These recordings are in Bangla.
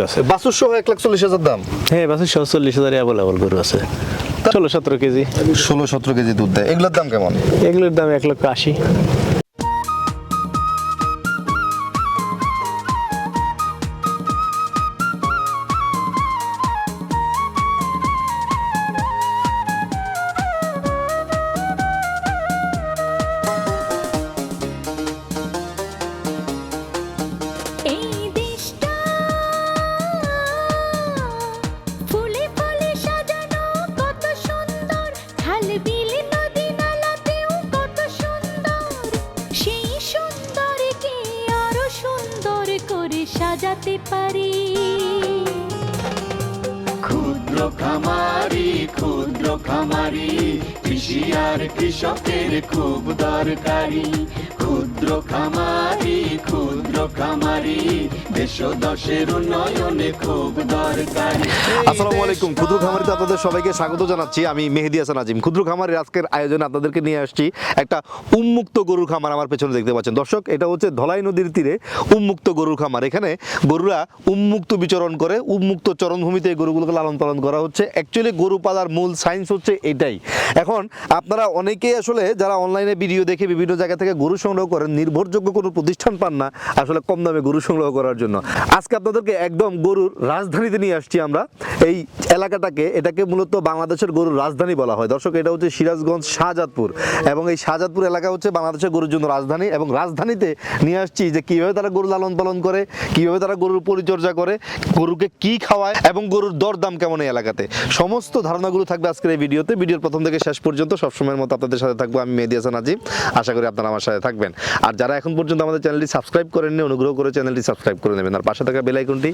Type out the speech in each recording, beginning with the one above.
আছে। বাছুর সহ এক লাখ চল্লিশ হাজার দাম? হ্যাঁ বাসুর সহ চল্লিশ হাজার অ্যাভেলেবল গরু আছে। ষোলো সতেরো কেজি। ষোলো সতেরো কেজি দুধ দেয়। এগুলোর দাম কেমন? এগুলোর দাম এক লক্ষ আশি। কৃষকের খুব দরকারি। ক্ষুদ্র খামারি ক্ষুদ্র খামারি দেশ দশের উন্নয়নে খুব দরকারি। আসসালামু আলাইকুম, ক্ষুদ্র খামারিতে আপনাদের সবাইকে স্বাগত জানাচ্ছি। আমি মেহেদি হাসান আজিম। ক্ষুদ্র খামারের আজকের আয়োজনে আপনাদেরকে নিয়ে আসছি একটা উন্মুক্ত গরুর খামার আমার পেছনে দেখতে পাচ্ছেন। দর্শক, এটা হচ্ছে ধলাই নদীর তীরে উন্মুক্ত গরুর খামার। এখানে গরুরা উন্মুক্ত বিচরণ করে, উন্মুক্ত চরণভূমিতে গরুগুলোকে লালন পালন করা হচ্ছে। অ্যাকচুয়ালি গরু পালার মূল সায়েন্স হচ্ছে এটাই। এখন, আপনারা অনেকেই আসলে যারা অনলাইনে ভিডিও দেখে বিভিন্ন জায়গা থেকে গরু সংগ্রহ করেন, নির্ভরযোগ্য কোনো প্রতিষ্ঠান পান না আসলে কম দামে গরু সংগ্রহ করার জন্য। আজকে আপনাদেরকে একদম গরুর রাজধানীতে নিয়ে আসছি আমরা। এই এলাকাটাকে, এটাকে মূলত বাংলাদেশের গরুর রাজধানী বলা হয়। দর্শক, এটা হচ্ছে সিরাজগঞ্জ, শাহজাদপুর। এবং এই শাহজাদপুর এলাকা হচ্ছে বাংলাদেশের গরুর জন্য রাজধানী। এবং রাজধানীতে নিয়ে আসছি যে কীভাবে তারা গরু লালন পালন করে, কীভাবে তারা গরুর পরিচর্যা করে, গরুকে কি খাওয়ায়, এবং গরুর দরদাম কেমন এই এলাকাতে। সমস্ত ধারণাগুলো থাকবে আজকের এই ভিডিওতে। ভিডিওর প্রথম থেকে শেষ পর্যন্ত সবসময়ের মতো আপনাদের সাথে থাকব। আমি মেহেদি হাসান আজিম। আশা করি আপনারা আমার সাথে থাকবেন। আর যারা এখন পর্যন্ত আমাদের চ্যানেলটি সাবস্ক্রাইব করেননি, অনুগ্রহ করে চ্যানেলটি সাবস্ক্রাইব করে নেবেন। আর পাশে থাকা বেল আইকনটি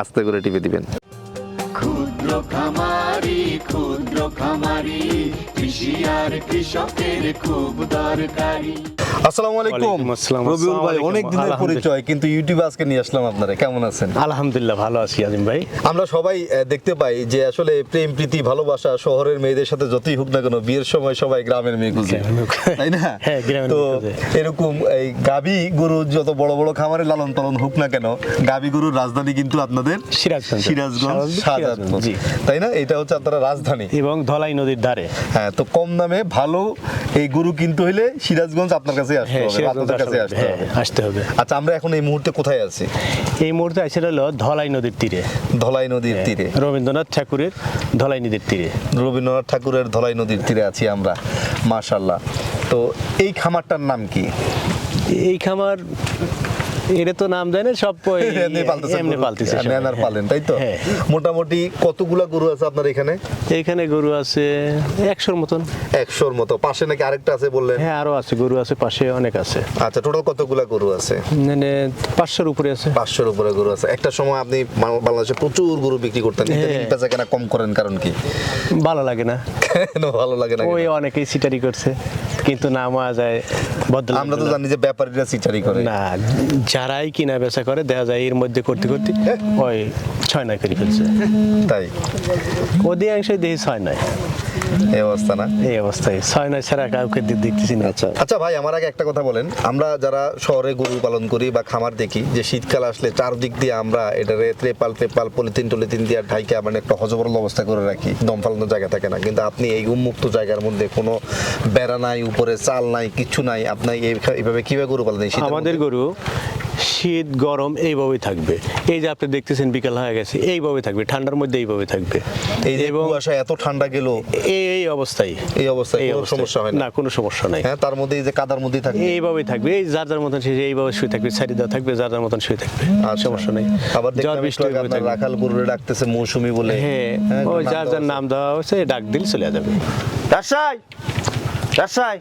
আস্তে করে টিপে দিবেন। ক্ষুদ্র খামারি ক্ষুদ্র খামারি। কৃষি কৃষকের খুব দরকারি। আসসালামু আলাইকুম। রবিউল ভাই অনেক দিনের পরিচয় কিন্তু ইউটিউবে আজকে নিয়ে আসলাম আপনারা। কেমন আছেন? আলহামদুলিল্লাহ ভালো আছি আজিম ভাই। আমরা সবাই দেখতে পাই যে আসলে প্রেম প্রীতি ভালোবাসা শহরের মেয়েদের সাথে যতই হোক না কেন বিয়ের সময় সবাই গ্রামের মেয়ে খুঁজে। গ্রামের মেয়ে খুঁজে। তাই না? হ্যাঁ, তো এরকম এই গাবি গরু যত বড় বড় খামারে লালন পালন হোক না কেন গাবি গরুর রাজধানী কিন্তু আপনাদের সিরাজগঞ্জ। সিরাজগঞ্জ। তাই না? এটা হচ্ছে আপনারা রাজধানী। এবং ধলাই নদীর ধারে। হ্যাঁ তো কম দামে ভালো এই গরু কিনতে হইলে সিরাজগঞ্জ আপনার কাছে আসতে হ্যাঁ হবে আপনাদের কাছে আসতে। হবে। হ্যাঁ, আসতে হবে। আচ্ছা আমরা এখন এই মুহূর্তে কোথায় আছি? এই মুহূর্তে আছে হলো ধলাই নদীর তীরে। ধলাই নদীর হ্যাঁ। তীরে। রবীন্দ্রনাথ ঠাকুরের ধলাই নদীর তীরে। রবীন্দ্রনাথ ঠাকুরের ধলাই নদীর তীরে আছি আমরা মাশাল্লাহ তো এই খামারটার নাম কি? এই খামার এটা তো নাম দেয় না সব এমনি পালতেছে নেনার পালেন তাই তো? হ্যাঁ। মোটামুটি কতগুলা গরু আছে আপনার এখানে? এইখানে গরু আছে একশোর মতন। একশোর মতো। পাশে নাকি আরেকটা আছে বললেন? হ্যাঁ আরও আছে গরু আছে পাশে অনেক আছে। আচ্ছা টোটাল কতগুলা গরু আছে? মানে পাঁচশোর উপরে আছে। পাঁচশোর উপরে গরু আছে। একটা সময় আপনি বাংলাদেশে প্রচুর গরু বিক্রি করতেন হ্যাঁ। বেচা কেনা কম করেন কারণ কি? ভালো লাগে না। কেন ভালো লাগে না ওই অনেকেই সিটারি করছে কিন্তু না মারা যায় আমরা তো জানি যে ব্যাপারীরা সিচারি করে। না যারাই কিনা বেচা করে দেখা যায় এর মধ্যে করতে করতে ওই ছয় নয় করে ফেলছে। তাই? অধিকাংশই দেখি ছয় নয়। এই অবস্থা না? এই অবস্থায় ছয় নয় ছাড়া কাউকে দেখতেছি না। আচ্ছা। আচ্ছা ভাই আমার আগে একটা কথা বলেন। আমরা যারা শহরে গরু পালন করি বা খামার দেখি যে শীতকাল আসলে চারদিক দিয়ে আমরা এটারে ত্রেপাল ত্রেপাল পলিথিন টলিথিন দিয়ে ঢাইকা মানে একটা হজবরল অবস্থা করে রাখি। দম ফালানোর জায়গা থাকে না। কিন্তু আপনি এই উন্মুক্ত জায়গার মধ্যে কোনো বেড়া নাই উপরে চাল নাই কিচ্ছু নাই আপনি এইভাবে কীভাবে গরু পালন আমাদের গরু শীত গরম এইভাবেই থাকবে। এই যে আপনি দেখতেছেন বিকাল হয়ে গেছে এইভাবে থাকবে ঠান্ডার মধ্যে এইভাবে থাকবে। এই যে কুয়াশা এত ঠান্ডা গেল এই অবস্থায়। এই অবস্থায় কোনো সমস্যা হয় না? কোনো সমস্যা নাই। হ্যাঁ তার মধ্যে এই যে কাদার মধ্যেই থাকে এইভাবে থাকবে এই যার যার মতন সে এইভাবে শুয়ে থাকবে সারি দেওয়া থাকবে যার যার মতন শুয়ে থাকবে আচ্ছা। সমস্যা নেই। আবার জ্বর বৃষ্টি এইভাবে থাকবে। রাখাল গরুরে ডাকতেছে মৌসুমি বলে। হ্যাঁ হ্যাঁ, ওই যার যার নাম দেওয়া হয়েছে ডাক দিল চলে যাবে। রাজশাহী! রাজশাহী!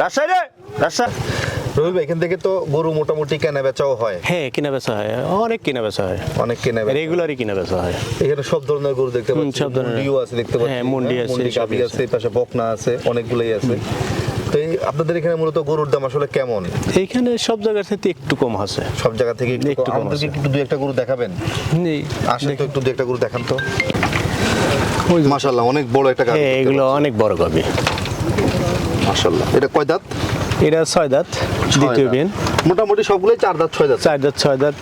রাজশাহী রে! রাজশাহী! রবি এখান থেকে তো গরু মোটামুটি কেনা বেচাও হয়। হ্যাঁ কিনা বেচা হয়। অনেক কিনা বেচা হয়। অনেক কেনা বেচা রেগুলারই কিনা বেচা হয়। এখানে সব ধরনের গরু দেখতে পাচ্ছি। সব ধরনের। মুন্ডিও আছে দেখতে পাচ্ছি। হ্যাঁ, মুন্ডি আছে, গাভী আছে। পাশে বকনা আছে অনেকগুলোই আছে। তো এই আপনাদের এখানে মূলত গরুর দাম আসলে কেমন? এইখানে সব জায়গার থেকে একটু কম আছে। সব জায়গা থেকে একটু কম। আছে। একটু দুই একটা গরু দেখাবেন? এই আসলে তো একটু দুই একটা গরু দেখান তো। মাশাআল্লাহ অনেক বড় একটা গাভী হ্যাঁ এগুলো অনেক বড় গাবি মাশাআল্লাহ। এটা কয় দাঁত? এটা ছয় দাঁত দ্বিতীয় বিন। মোটামুটি সবগুলোই চার দাঁত ছয় দাঁত। চার দাঁত ছয় দাঁত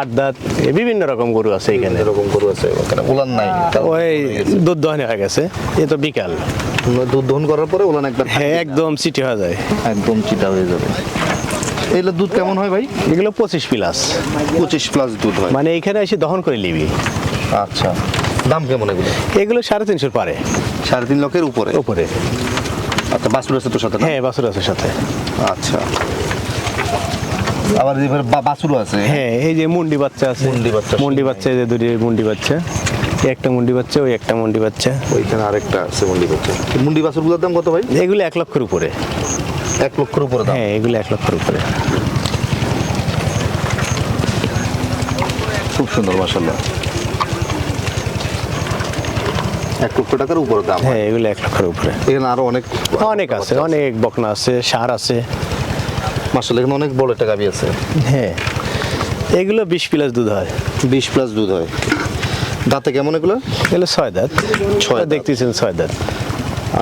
আট দাঁত এ বিভিন্ন রকম গরু আছে এখানে। এরকম গরু আছে। ওখানে উলান নাই ওই দুধ দহনে হয়ে গেছে এ তো বিকাল। দুধ দহন করার পরে উলান একবার হ্যাঁ একদম সিটি হয়ে যায়। একদম চিটা হয়ে যাবে। এগুলো দুধ কেমন হয় ভাই? এগুলো পঁচিশ প্লাস পঁচিশ প্লাস দুধ হয়। মানে এইখানে এসে দহন করে নিবি। আচ্ছা। দাম কেমন এগুলো? এগুলো সাড়ে তিনশোর পারে। সাড়ে তিন লক্ষের উপরে। উপরে। আচ্ছা বাছুর আছে তোর সাথে? হ্যাঁ বাছুর আছে সাথে। আচ্ছা। আবার এবার বাছুরও আছে। হ্যাঁ এই যে মুন্ডি বাচ্চা আছে। মুন্ডি বাচ্চা। মুন্ডি বাচ্চা এই যে দুটি মুন্ডি বাচ্চা। একটা মুন্ডি বাচ্চা ওই একটা মুন্ডি বাচ্চা। ওইখানে আরেকটা আছে মুন্ডি বাচ্চা। মুন্ডি বাছুরগুলোর দাম কত ভাই? এগুলো এক লক্ষের উপরে। এক লক্ষের উপরে দাম? হ্যাঁ এগুলো এক লক্ষের উপরে। খুব সুন্দর মাসাল্লাহ এক লক্ষ টাকার উপরে দাম হ্যাঁ। এগুলো এক লক্ষের উপরে। এখানে আরও অনেক অনেক আছে অনেক বকনা আছে সার আছে। মাসাল্লাহ এখানে অনেক বড় একটা গাবি আছে। হ্যাঁ এগুলো বিশ প্লাস দুধ হয়। বিশ প্লাস দুধ হয়। দাঁতে কেমন এগুলো? এগুলো ছয় দাঁত। ছয় দেখতেছেন ছয় দাঁত।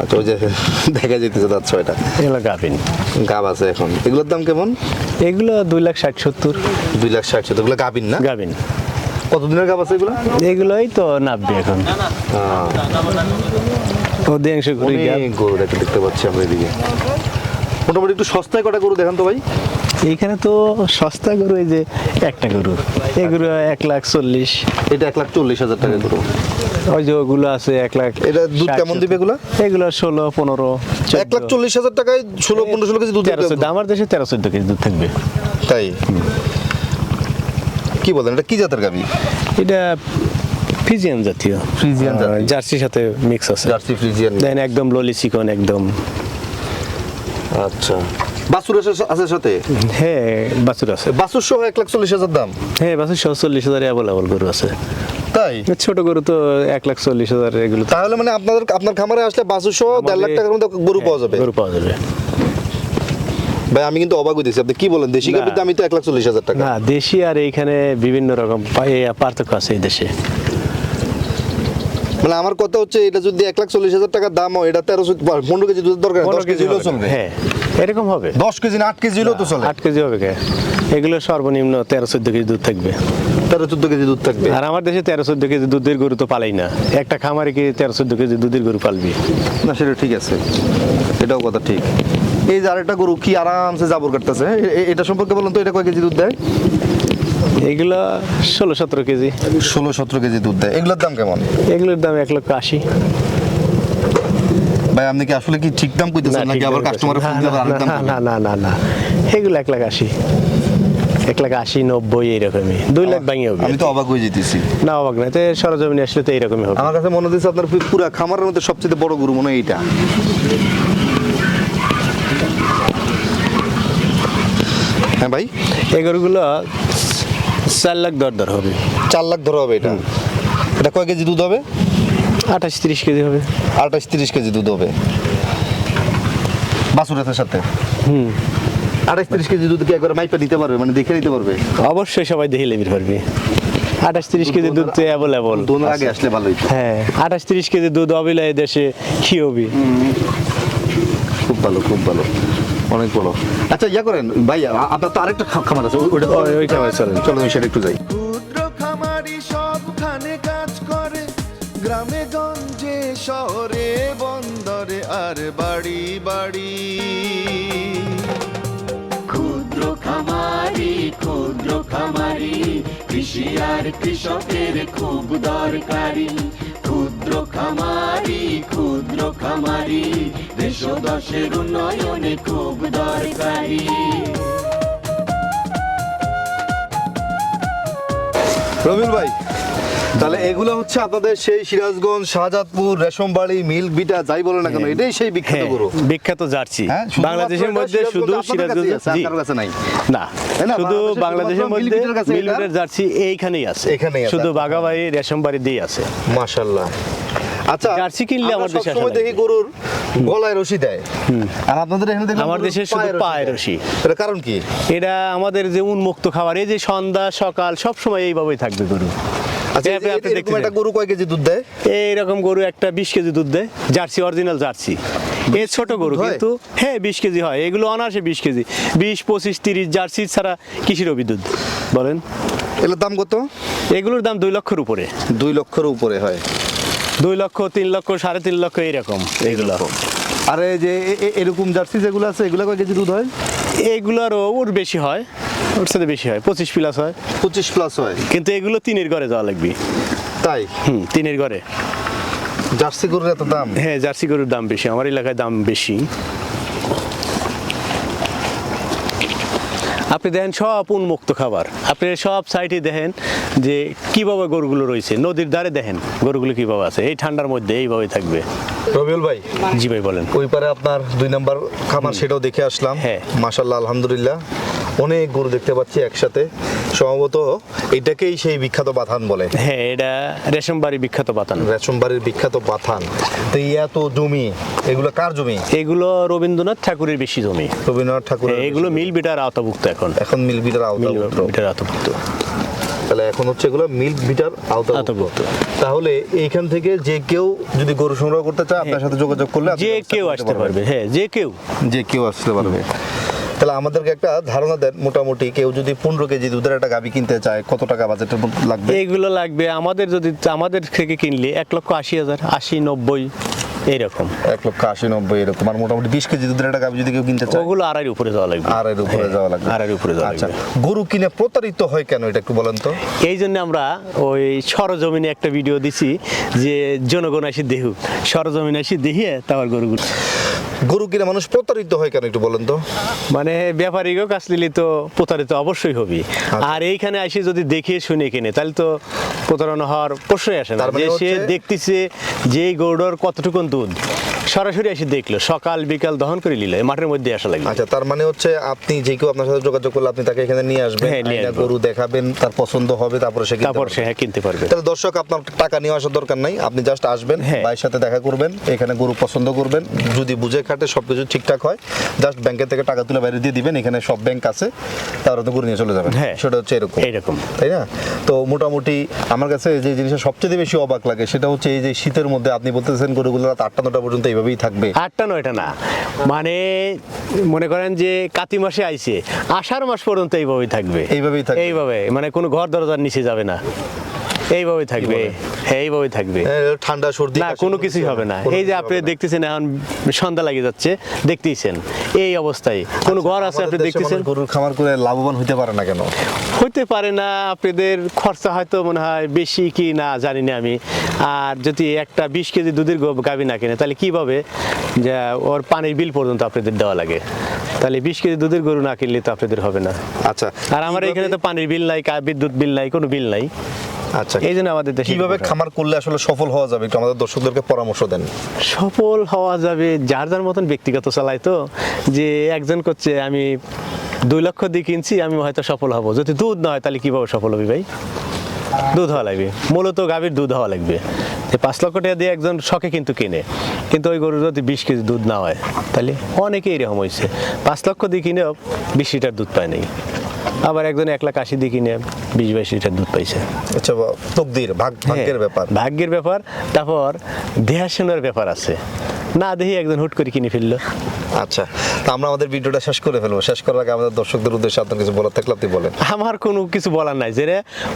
আচ্ছা ওই যে দেখা যেতেছে দাঁত ছয়টা। এগুলো গাভিন। গাব আছে এখন। এগুলোর দাম কেমন? এগুলো দুই লাখ ষাট সত্তর। দুই লাখ ষাট সত্তর। এগুলো গাবিন না? গাভিন। কতদিনের গাব আছে এগুলো? এগুলোই তো নাববে এখন। অধিকাংশ অনেক গরু দেখে দেখতে পাচ্ছি আমরা এদিকে। মোটামুটি একটু সস্তায় কটা গরু দেখান তো ভাই? এইখানে তো সস্তা গরু এই যে একটা গরু। এই গরু এক লাখ চল্লিশ। এটা এক লাখ চল্লিশ হাজার টাকা গরু। ওই যে ওগুলো আছে এক লাখ এটা দুধ কেমন দিবে এগুলা? এগুলো ষোলো পনেরো এক লাখ চল্লিশ হাজার টাকায় ষোলো পনেরো ষোলো কেজি দুধ আমার দেশে তেরো চোদ্দ কেজি দুধ থাকবে। তাই? কি বলেন? এটা কি জাতের গাবি এটা ফিজিয়ান জাতীয়। ফ্রিজিয়ান। জার্সির সাথে মিক্স আছে। Jersey Friesian. দেন একদম ললি চিকন একদম। আচ্ছা। বাছুর আছে সাথে? হ্যাঁ বাছুর আছে। বাছুর সহ এক লাখ চল্লিশ হাজার দাম? হ্যাঁ বাছুর সহ চল্লিশ হাজার অ্যাভেলেবল গরু আছে। তাই? ছোট গরু তো এক লাখ চল্লিশ হাজার এগুলো তাহলে মানে আপনাদের আপনার খামারে আসলে বাছুর সহ দেড় লাখ টাকার মধ্যে গরু পাওয়া যাবে। গরু পাওয়া যাবে। ভাই আমি কিন্তু অবাক হইতেছি। আপনি কি বলেন? দেশি দামই তো এক লাখ চল্লিশ হাজার টাকা। না দেশি আর এইখানে বিভিন্ন রকম পার্থক্য আছে এই দেশে। মানে আমার কথা হচ্ছে এটা যদি এক লাখ চল্লিশ হাজার টাকার দাম হয় এটা তেরো পনেরো কেজি দুধের দরকার দশ কেজি হলেও চলবে। হ্যাঁ এরকম হবে। দশ কেজি না আট কেজি হলেও তো চলে। আট কেজি হবে কে? এগুলো সর্বনিম্ন তেরো চোদ্দ কেজি দুধ থাকবে। তেরো চোদ্দ কেজি দুধ থাকবে। আর আমার দেশে তেরো চোদ্দ কেজি দুধের গরু তো পালাই না। একটা খামারে কি তেরো চোদ্দ কেজি দুধের গরু পালবি? না সেটা ঠিক আছে। এটাও কথা ঠিক। এই যে আরেকটা গরু কি আরামসে জাবর কাটতেছে? এটা সম্পর্কে বলুন তো এটা কয় কেজি দুধ দেয়? এগুলো ষোলো সতেরো কেজি। ষোলো সতেরো কেজি দুধ দেয়। এগুলোর দাম কেমন? এগুলোর দাম এক লক্ষ আশি। ভাই আপনি কি আসলে কি ঠিক দাম কইতেছেন নাকি আবার কাস্টমারের ফোন দিয়ে আরেক না, দাম না? না না না। এগুলো এক লাখ আশি। এক লাখ আশি নব্বই এইরকমই। দুই লাখ ভাঙি হবে। আমি তো অবাক হয়ে যেতেছি না অবাক না তো সরজমিনে আসলে তো এইরকমই হবে। আমার কাছে মনে হচ্ছে আপনার পুরা খামারের মধ্যে সবচেয়ে বড় গরু মনে হয় এইটা। হ্যাঁ ভাই? এই গরুগুলো চার লাখ দর দর হবে। চার লাখ ধরা হবে এটা? এটা কয় কেজি দুধ হবে? আঠাশ তিরিশ কেজি হবে। আঠাশ তিরিশ কেজি দুধ হবে। বাসুরাতের সাথে? হুম। আঠাশ তিরিশ কেজি দুধ কি একবার মাইপা দিতে পারবে? মানে দেখে নিতে পারবে? অবশ্যই সবাই দেখে লেবির পারবি। আঠাশ তিরিশ কেজি দুধ তো অ্যাভেলেবল দোনের আগে আসলে ভালো হ্যাঁ আঠাশ তিরিশ কেজি দুধ অবিলয় দেশে কি হবি খুব ভালো খুব ভালো। অনেক বড়। আচ্ছা ইয়া করেন ভাই আপনার তো আরেকটা খামার আছে ওই- ওইটা ওই- ওই চলেন। চলো আমি সেটা একটু যাই। ক্ষুদ্র খামারি সবখানে কাজ করে গ্রামে গঞ্জে শহরে বন্দরে আর বাড়ি বাড়ি। ক্ষুদ্র খামারি ক্ষুদ্র খামারি কৃষি আর কৃষকের খুব দরকারি। ক্ষুদ্র খামারি ক্ষুদ্র খামারি দেশ দশের উন্নয়নে খুব দরকারি। রবিউল ভাই তাহলে এগুলো হচ্ছে আপনাদের সেই সিরাজগঞ্জ শাহজাদপুর রেশমবাড়ি মিল্ক বিটা যাই বলে না কেন এটাই সেই বিখ্যাত হ্যাঁ গরু। বিখ্যাত জার্সি। হ্যাঁ, বাংলাদেশের মধ্যে শুধু সিরাজগঞ্জ কাছে নাই। না শুধু বাংলাদেশের মধ্যে এটা? মিলবিটের জার্সি এইখানেই আছে। এখানেই আছে। শুধু বাগাবাড়ি রেশমবাড়ি দিয়ে আছে। মাশাল্লাহ আচ্ছা জার্সি কিনলে আমার দেশে আসা দেখি গরুর গলায় রশি দেয়। আর আপনাদের এখানে দেখলাম আমার দেশে শুধু পায়ে রশি। এটা কারণ কি? এটা আমাদের যে উন্মুক্ত খাবার এই যে সন্ধ্যা সকাল সব সময় এইভাবেই থাকবে গরু। আচ্ছা আপনি- আপনি একটা গরু কয় কেজি দুধ দেয়? এইরকম গরু একটা বিশ কেজি দুধ দেয় জার্সি অরিজিনাল জার্সি। এ ছোট গরু কিন্তু হ্যাঁ কেজি হয়। এগুলো কেজি। জার্সি ছাড়া কিসের বলেন। এগুলোর দাম কত? এগুলোর দাম দুই লক্ষের উপরে। দুই লক্ষের উপরে হয়। দুই লক্ষ তিন লক্ষ সাড়ে তিন লক্ষ এইরকম এগুলো। আর যে এরকম জার্সি যেগুলো আছে এগুলো কয় কেজি দুধ হয়? এইগুলোরও ওর বেশি হয়। ওর সাথে বেশি হয় পঁচিশ প্লাস হয়। পঁচিশ প্লাস হয়। কিন্তু এগুলো তিনের ঘরে যাওয়া লাগবে। তাই? হুম তিনের ঘরে। জার্সি গরুর এত দাম? হ্যাঁ জার্সি গরুর দাম বেশি আমার এলাকায় দাম বেশি। আপনি দেখেন সব উন্মুক্ত খাবার। আপনি সব সাইডে দেখেন যে কীভাবে গরুগুলো রয়েছে। নদীর ধারে দেখেন গরুগুলো কীভাবে আছে। এই ঠান্ডার মধ্যে এইভাবে থাকবে। রবিউল ভাই জি ভাই বলেন। ওই পারে আপনার দুই নাম্বার খামার সেটাও দেখে আসলাম। হ্যাঁ। মাসাল্লাহ আলহামদুলিল্লাহ। অনেক গরু দেখতে পাচ্ছি একসাথে। সম্ভবত এটাকেই সেই বিখ্যাত বাথান বলে। হ্যাঁ এটা রেশমবাড়ি বিখ্যাত বাতান রেশমবাড়ির বিখ্যাত বাথান। তো এত জমি এগুলো কার জমি? এগুলো রবীন্দ্রনাথ ঠাকুরের বেশি জমি। রবীন্দ্রনাথ ঠাকুর হ্যাঁ, এগুলো মিল বিটার আওতাভুক্ত এখন। এখন মিল বিটার আওতাভুক্ত। বিটার আওতাভুক্ত। তাহলে এখন হচ্ছে এগুলো মিল্ক বিটার আওতাভুক্ত। আওতাভুক্ত। তাহলে এইখান থেকে যে কেউ যদি গরু সংগ্রহ করতে চায় আপনার সাথে যোগাযোগ করলে যে কেউ আসতে পারবে হ্যাঁ যে কেউ। যে কেউ আসতে পারবে। তাহলে আমাদেরকে একটা ধারণা দেন মোটামুটি কেউ যদি পনেরো কেজি দুধের একটা গাবি কিনতে চায় কত টাকা বাজেটের লাগবে? এইগুলো লাগবে আমাদের যদি আমাদের থেকে কিনলে এক লক্ষ আশি হাজার আশি নব্বই এইরকম এক লক্ষ আশি নব্বই এরকম আর মোটামুটি বিশ কেজি দুধের একটা গাবি যদি কেউ কিনতে চায়? ওগুলো আড়াইয়ের উপরে যাওয়া লাগবে। আর উপরে হ্যাঁ, যাওয়া লাগবে। আড়াইয়ের উপরে যাওয়া আচ্ছা গরু কিনে প্রতারিত হয় কেন এটা একটু বলেন তো? এই জন্য আমরা ওই সরজমিনে একটা ভিডিও দিছি যে জনগণ আসি দেহু সরজমিন আসি দেখিয়ে তারপর গরুগুলো গরু কিনে মানুষ প্রতারিত হয় কেন একটু বলেন তো? মানে ব্যাপারীকেও কাজ নিলে তো প্রতারিত অবশ্যই হবি। আচ্ছা। আর এইখানে আসি যদি দেখে শুনে কিনে তাহলে তো প্রতারণা হওয়ার প্রশ্নই আসে না। মানে যে সে দেখতেছে যে গরুর গরুটার কতটুকুন দুধ। সরাসরি এসে দেখল সকাল বিকাল দহন করে নিল মাঠের মধ্যে আসা লাগবে আচ্ছা তার মানে হচ্ছে আপনি যে কেউ আপনার সাথে যোগাযোগ করলে আপনি তাকে এখানে নিয়ে আসবেন হ্যাঁ। গরু দেখাবেন তার পছন্দ হবে তারপরে সে তারপর সে হ্যাঁ কিনতে পারবে। তাহলে দর্শক আপনার টাকা নিয়ে আসার দরকার নাই আপনি জাস্ট আসবেন হ্যাঁ। ভাইয়ের সাথে দেখা করবেন এখানে গরু পছন্দ করবেন যদি বুঝে খাটে সবকিছু ঠিকঠাক হয় জাস্ট ব্যাংকের থেকে টাকা তুলে বাইরে দিয়ে দিবেন এখানে সব ব্যাংক আছে তারপরে তো গরু নিয়ে চলে যাবেন। হ্যাঁ। সেটা হচ্ছে এরকম। এইরকম। তাই না? তো মোটামুটি আমার কাছে যে জিনিসটা সবচেয়ে বেশি অবাক লাগে সেটা হচ্ছে এই যে শীতের মধ্যে আপনি বলতেছেন গরুগুলো রাত আটটা নটা পর্যন্ত এইভাবেই থাকবে। আটটা নয়টা না। মানে মনে করেন যে কাতি মাসে আইছে আষাঢ় মাস পর্যন্ত এইভাবেই থাকবে। এইভাবেই থাকবে। এইভাবে মানে কোনো ঘর দরজার নিচে যাবে না। এইভাবে থাকবে। হ্যাঁ এইভাবে থাকবে। ঠান্ডা সর্দি না কোনো কিছুই হবে না। এই যে আপনি দেখতেছেন এখন সন্ধ্যা লাগিয়ে যাচ্ছে দেখতেইছেন। এই অবস্থায় কোনো ঘর আছে আপনি দেখতেছেন? গরুর খামার করে লাভবান হতে পারে না কেন? হইতে পারে না আপনাদের খরচা হয়তো মনে হয় বেশি কি না জানি না আমি। আর যদি একটা বিশ কেজি দুধের গাভী না কিনে তাহলে কীভাবে? যে ওর পানির বিল পর্যন্ত আপনাদের দেওয়া লাগে। তাহলে বিশ কেজি দুধের গরু না কিনলে তো আপনাদের হবে না। আচ্ছা। আর আমার এখানে তো পানির বিল নাই বিদ্যুৎ বিল নাই কোনো বিল নাই। আচ্ছা। এই জন্য আমাদের দেশে কীভাবে খামার করলে আসলে সফল হওয়া যাবে? একটু আমাদের দর্শকদেরকে পরামর্শ দেন। সফল হওয়া যাবে যার যার মতন ব্যক্তিগত চালায় তো যে একজন করছে আমি দুই লক্ষ দিয়ে কিনছি আমি হয়তো সফল হব। যদি দুধ না হয় তাহলে কীভাবে সফল হবি ভাই? দুধ হওয়া লাগবে। মূলত গাভীর দুধ হওয়া লাগবে। পাঁচ লক্ষ টাকা দিয়ে একজন শখে কিন্তু কিনে। কিন্তু ওই গরুর যদি বিশ কেজি দুধ না হয় তাহলে অনেকেই এরকম হয়েছে। পাঁচ লক্ষ দিয়ে কিনেও বিশ লিটার দুধ পায় নাই। আবার একজন এক লাখ আশি দিয়ে কিনে বিশ বাইশ লিটার দুধ পাইছে। আচ্ছা তকদির ভাগ্যের হ্যাঁ, ব্যাপার। ভাগ্যের ব্যাপার তারপর দেহাশোনার ব্যাপার আছে। না দেখি একজন হুট করে কিনে ফেলল। আচ্ছা তা আমরা আমাদের ভিডিওটা শেষ করে ফেলব। শেষ করার আগে আমাদের দর্শকদের উদ্দেশ্যে আপনার কিছু বলার থাকলে আপনি বলেন। আমার কোনো কিছু বলার নাই যে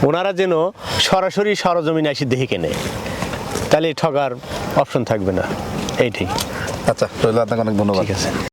ওনারা যেন সরাসরি সরজমিনে এসে দেখে কেনে। তাহলে ঠগার অপশন থাকবে না। এইটাই। আচ্ছা রইল আপনাকে অনেক ধন্যবাদ। ঠিক আছে।